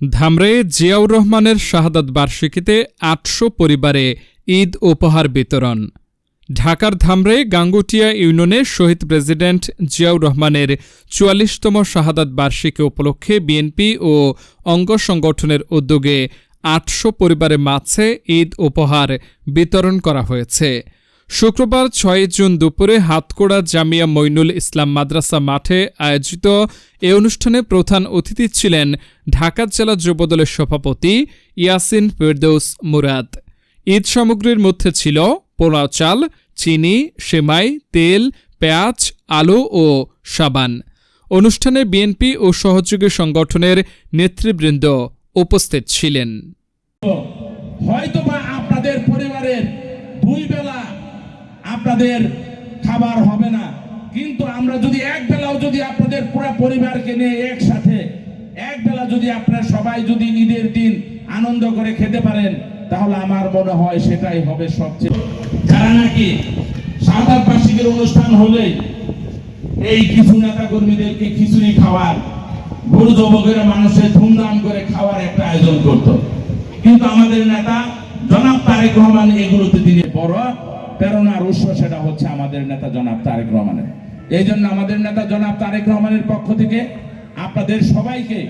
ধামরে জিয়াউর রহমানের শাহাদাত বার্ষিকীতে আটশো পরিবারে ঈদ উপহার বিতরণ। ঢাকার ধামরে গাঙ্গুটিয়া ইউনিয়নের শহীদ প্রেসিডেন্ট জিয়াউর রহমানের চুয়াল্লিশতম শাহাদাত বার্ষিকী উপলক্ষে বিএনপি ও অঙ্গ সংগঠনের উদ্যোগে আটশো পরিবারের মাঝে ঈদ উপহার বিতরণ করা হয়েছে। শুক্রবার ছয় জুন দুপুরে হাতকোড়া জামিয়া মইনুল ইসলাম মাদ্রাসা মাঠে আয়োজিত এ অনুষ্ঠানে প্রধান অতিথি ছিলেন ঢাকা জেলা যুবদলের সভাপতি ইয়াসিন ফেরদৌস মুরাদ। ঈদ সামগ্রীর মধ্যে ছিল পোলাও চাল, চিনি, সেমাই, তেল, পেঁয়াজ, আলু ও সাবান। অনুষ্ঠানে বিএনপি ও সহযোগী সংগঠনের নেতৃবৃন্দ উপস্থিত ছিলেন। হয়তো বা আপনাদের পরিবারের দুই বেলা আপনাদের খাবার হবে না। কিন্তু আমরা যদি এক বেলাও যদি আপনাদের পুরো পরিবারকে নিয়ে একসাথে, এক বেলা যদি আপনারা সবাই যদি ঈদের দিন আনন্দ করে খেতে পারেন, তাহলে আমার মনে হয় সেটাই হবে সবচেয়ে যারা নাকি সাদা বার্ষিকের অনুষ্ঠান হলেই এই কিছু নেতা কর্মীদেরকে খিচুড়ি খাওয়ার, গরু যুবকেরা মানুষের ধুমধাম করে খাওয়ার একটা আয়োজন করত। কিন্তু আমাদের নেতা জনাব তারেক রহমান এগুলোতে তিনি বড় প্রেরণার উৎস সেটা হচ্ছে আমাদের নেতা জনাব তারেক রহমানের। এই জন্য আমাদের নেতা জনাব তারেক রহমানের পক্ষ থেকে আপনাদের সবাইকে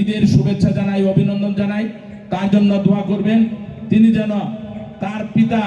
ঈদের শুভেচ্ছা জানাই, অভিনন্দন জানাই। তার জন্য দোয়া করবেন। তিনি যেন তার পিতা